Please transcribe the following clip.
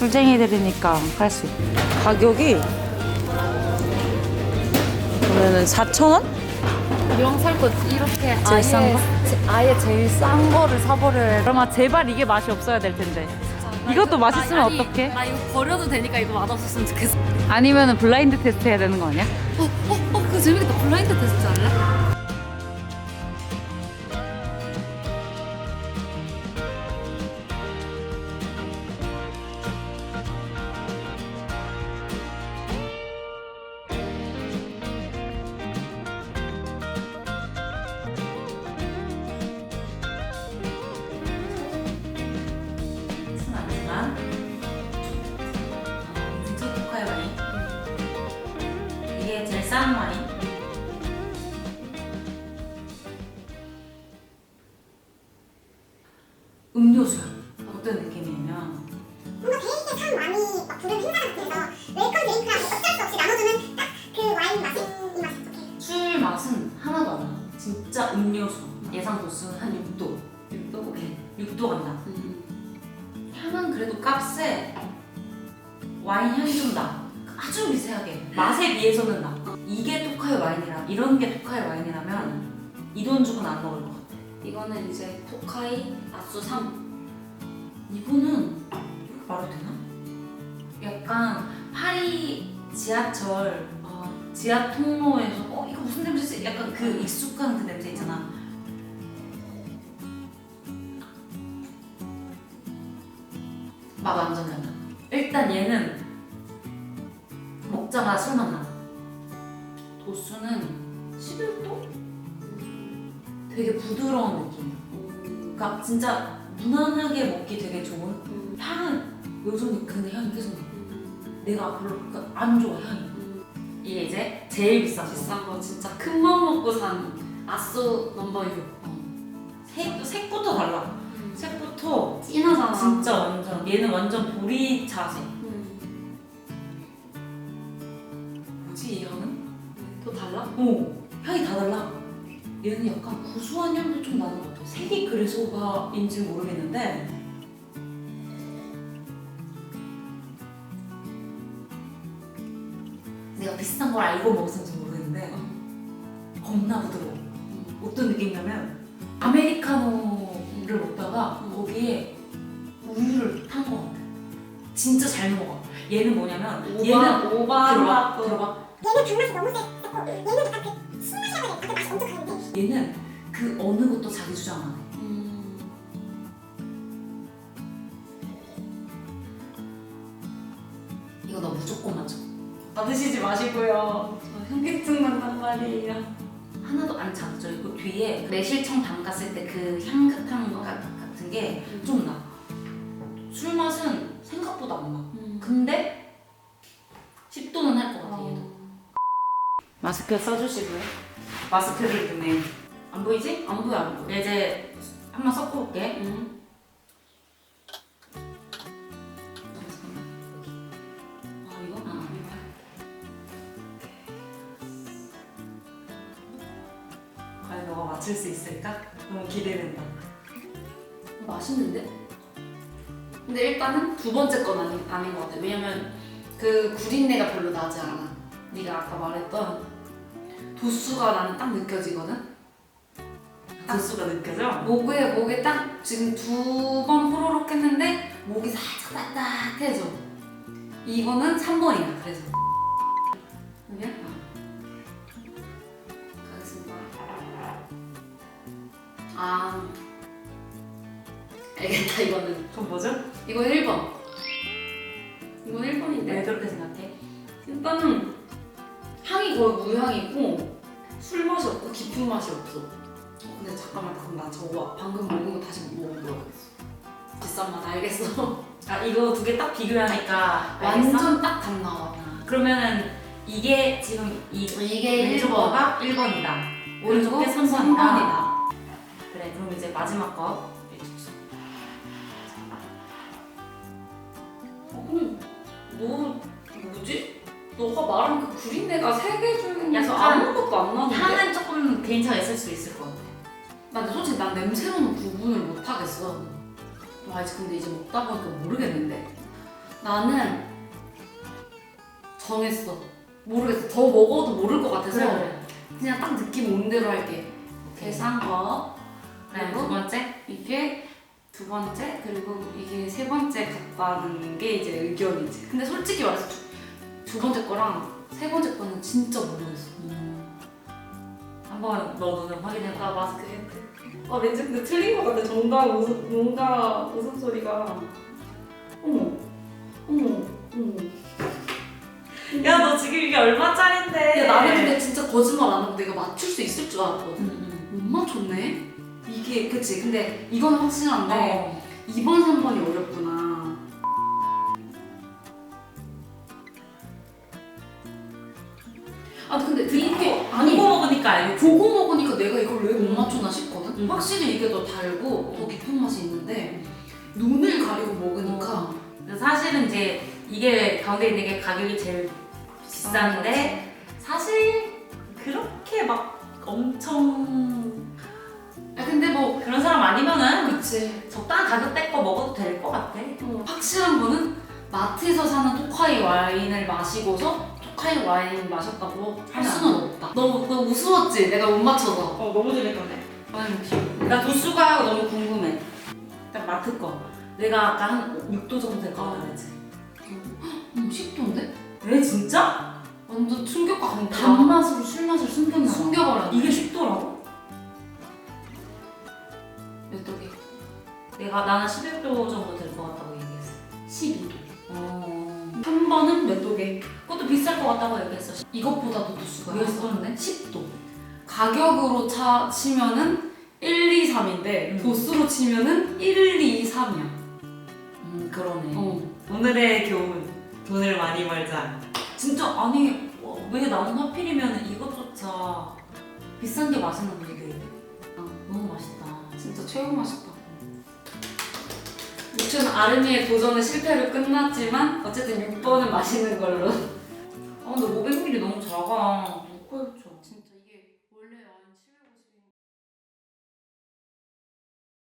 술쟁이들이니까 할 수 있다. 가격이 보면은 4,000원? 이왕 살거 이렇게 제일 싼 거? 제- 아예 제일 싼 거를 사버려야 그러면 제발 이게 맛이 없어야 될 텐데. 이것도 맛있으면 아니, 어떡해? 나 이거 버려도 되니까 이거 맛없었으면 좋겠어. 아니면은 블라인드 테스트 해야 되는 거 아니야? 어, 어, 어, 그거 재밌겠다. 블라인드 테스트 할래? 음료수야. 어떤 느낌이냐면 뭔가 되게 참 많이 막 부른 행사 같아서 웰컴 드링크랑 어쩔 수 없이 나눠주는 딱 그 와인 맛이 이 맛이 좋게 술 맛은 하나도 안 나. 진짜 음료수. 예상 도수는 한 6도. 6도? 오케이. 6도 간다. 음. 향은 그래도 값에 와인 향이 좀 나. 아주 미세하게. 맛에 비해서는 나. 이게 토카이 와인이라 이런 게 토카이 와인이라면 이 돈 주고는 안 먹을 것 같아. 이거는 이제 토카이 아수 3. 이거는 이렇게 말해도 되나? 약간 파리 지하철 어, 지하 통로에서 어 이거 무슨 냄새지? 약간 그 익숙한 그 냄새 있잖아. 맛 완전 달라. 일단 얘는 먹자마자 술맛 나. 도수는 11도? 되게 부드러운 느낌이야. 그러니까 진짜 무난하게 먹기 되게 좋은 음. 향은 여전히 근데 향이 계속 나. 내가 별로 그러니까 안 좋아 향이. 이게 이제 제일 비싼 거. 비싼 거 진짜 큰 맘 먹고 산 아수 넘버 6. 색 색부터 달라. 색부터 진하잖아. 진짜 완전 얘는 완전 보리차색. 음. 뭐지 이 향은? 또 달라? 오 향이 다 달라. 얘는 약간 구수한 향도 좀 나는 것 같아. 색이 그래서가인지 모르겠는데. 내가 비싼 걸 알고 먹었는지 모르겠는데 겁나 부드러워. 어떤 느낌이냐면 아메리카노를 먹다가 음. 거기에 우유를 탄 것 같아. 진짜 잘 먹어. 얘는 뭐냐면 오바, 얘는 오바 들어봐 들어봐. 얘는 단맛이 너무 세고 얘는 약간 그 신맛이라고 해야 돼 맛이 엄청 강한데 얘는 그 어느 것도 자기 주장 안 해. 음. 이거 너 무조건 맞죠? 받으시지 마시고요. 저 현기증 난단 말이에요. 하나도 안 작죠. 이거 뒤에 매실청 담갔을 때 그 향긋한 것 같- 같은 게 좀 나. 술 맛은 생각보다 안 나. 음. 근데 10도는 할 것 같아 얘도. 어. 마스크 써주시고요. 마스크를 듣네. 안 보이지? 안 보여 안 보여. 이제 한번 섞어볼게. 음. 아 이거? 아 이거. 과연 너가 맞출 수 있을까? 너무 기대된다. 맛있는데? 근데 일단은 두 번째 건 아니, 아닌 것 같아. 왜냐면 그 구린내가 별로 나지 않아. 네가 아까 말했던 도수가 나는 딱 느껴지거든? 도수가 느껴져? 목에, 목에 딱 지금 두 번 호로록 했는데 목이 살짝 따뜻해져. 이거는 3번이야, 그래서. 그게? 가겠습니다. 아. 알겠다, 이거는. 그럼 뭐죠? 이건 1번. 이건 1번인데. 왜 그렇게 생각해? 일단은 거의 무향이고 술 맛이 없고 깊은 맛이 없어. 어, 근데 잠깐만 그럼 나 저거 방금 먹은 거 다시 먹어보려겠어. 비싼 맛 알겠어. 아 이거 두 개 딱 비교하니까 알겠어? 완전 딱답 나와. 그러면은 이게 지금 이 이게 왼쪽 1번. 거가 1번이다. 오른쪽 게 3번이다. 3번이다. 그래 그럼 이제 마지막 거. 음, 뭐 뭐지? 너가 말한 그 구린내가 세개 중에 약간 아무것도 안 나는데. 향은 조금 있을 수 있을 것 같아. 나 근데 솔직히 난 냄새로는 구분을 못 하겠어. 와, 이제 근데 이제 먹다 보니까 모르겠는데. 나는 정했어. 모르겠어. 더 먹어도 모를 것 같아서 그냥 딱 느낌 온 대로 할게. 거. 그리고 번째 이게 두 번째 그리고 이게 세 번째 같다는 게 이제 의견이지. 근데 솔직히 말해서 두, 두 번째 거랑 세 번째 거는 진짜 모르겠어. 음. 한번 너 눈을 확인해봐 나 마스크 했대. 아 왠지 근데 틀린 것 같아. 정답 웃음 뭔가 웃음 소리가. 어머, 어머, 어머. 야 너 지금 이게 얼마짜린데 야 나는 근데 진짜 거짓말 안 하고 내가 맞출 수 있을 줄 알았거든. 음, 못 맞췄네. 이게 그치. 근데 이건 확실한데 어. 2번, 3번이 어렵구 아 근데 이게 아니 이거 먹으니까 알겠지. 보고 먹으니까 내가 이걸 왜 못 맞추나 싶거든. 음. 확실히 이게 더 달고 더 깊은 맛이 있는데 눈을 가리고 먹으니까 근데 사실은 이제 이게 가운데 있는 게 가격이 제일 비싼데 사실 그렇게 막 엄청 아 근데 뭐 그런 사람 아니면은 그치. 적당한 가격대 거 먹어도 될 것 같아. 어, 확실한 거는 마트에서 사는 토카이 와인을 마시고서 토카이 와인 마셨다고 할 수는 없다. 너, 너 우스웠지? 내가 못 맞춰서. 어 너무 재밌던데 아니 귀여워. 나 도수가 너무 궁금해 일단 마트 거 내가 아까 한 6도 정도 될것 같다 그랬지 음, 10도인데? 왜 진짜? 완전 충격과 강타. 단맛으로 술 맛을 숨겼나 봐 숨겨버렸네. 이게 10도라고? 몇 도게? 내가 나는 11도 정도 될 것 같다고 얘기했어 12도. 어 3번은 몇 도게? 비쌀 것 같다고 얘기했어 이것보다도 도수가 왜 썼는데? 10도. 가격으로 차 치면은 1, 2, 3인데 음. 도수로 치면은 1, 2, 3이야. 음 그러네 어. 오늘의 교훈 돈을 많이 벌자 진짜 아니 어, 왜 나는 하필이면 이것조차 비싼 게 맛있는 건데 아, 너무 맛있다 진짜 최고 맛있다. 무튼 아르미의 도전은 실패로 끝났지만 어쨌든 6번은 맛있는 걸로. 아 근데 500ml 너무 작아